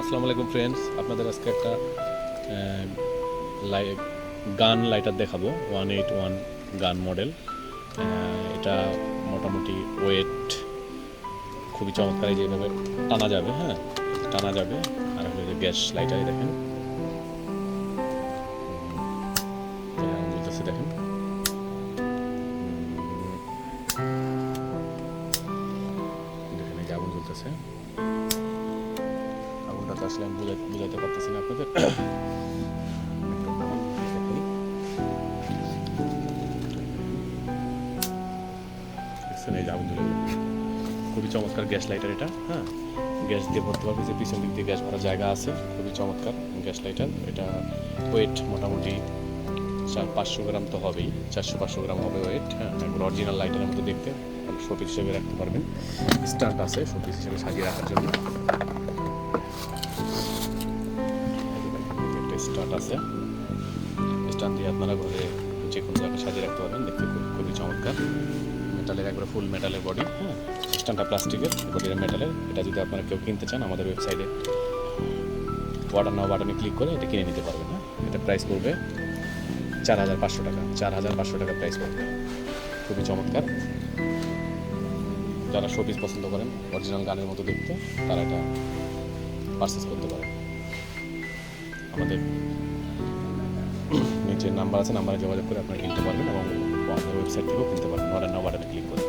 আসসালামু আলাইকুম ফ্রেন্ডস আপনাদের আজকে একটা গান লাইটার দেখাবো one eight one gun model এটা মোটামুটি ওয়েট খুবই চমৎকার যেভাবে টানা যাবে হ্যাঁ টানা যাবে। আর গ্যাস লাইটারই দেখেন। বলতেছে দেখেন। দেখেন জ্বলতেছে। আসলে আমি বুঝাতে পারতেছি না আপনাদের। খুবই চমৎকার গ্যাস লাইটার এটা হ্যাঁ? গ্যাস দিয়ে ভরতে পারবে যে পিছন দিক দিয়ে গ্যাস ভরার জায়গা আছে, খুবই চমৎকার গ্যাস লাইটার। এটা ওয়েট মোটামুটি চার পাঁচশো গ্রাম তো হবেই, চারশো পাঁচশো গ্রাম হবে ওয়েট হ্যাঁ? অরিজিনাল লাইটারের মতো দেখতে শোপিস হিসেবে রাখতে পারবেন। স্ট্যান্ড আছে, শোপিস হিসেবে সাজিয়ে রাখার জন্য। একটা স্টার্ট আছে। স্ট্যান্ড দিয়ে আপনারা ঘরে যে কোনো জায়গায় সাজিয়ে রাখতে পারবেন। দেখতে খুবই চমৎকার। মেটালের একবার ফুল মেটালের বডি হ্যাঁ? স্ট্যান্ডটা প্লাস্টিকের বডিটা মেটালের এটা যদি আপনারা কেউ কিনতে চান, আমাদের ওয়েবসাইটে অর্ডার নাও বাটনে ক্লিক করে এটা কিনে নিতে পারবেন হ্যাঁ? এটা প্রাইস পড়বে চার হাজার পাঁচশো টাকা। চার হাজার পাঁচশো টাকা প্রাইস পড়বে। খুবই চমৎকার। যারা শোপিস পছন্দ করেন অরিজিনাল গানের মতো দেখতে, তারা এটা পারচেস করতে পারেন আমাদের নিচের নাম্বার আছে নাম্বারে যোগাযোগ করে আপনারা কিনতে পারবেন এবং আমাদের ওয়েবসাইট থেকেও কিনতে পারবেন। অর্ডার নাও ক্লিক করে।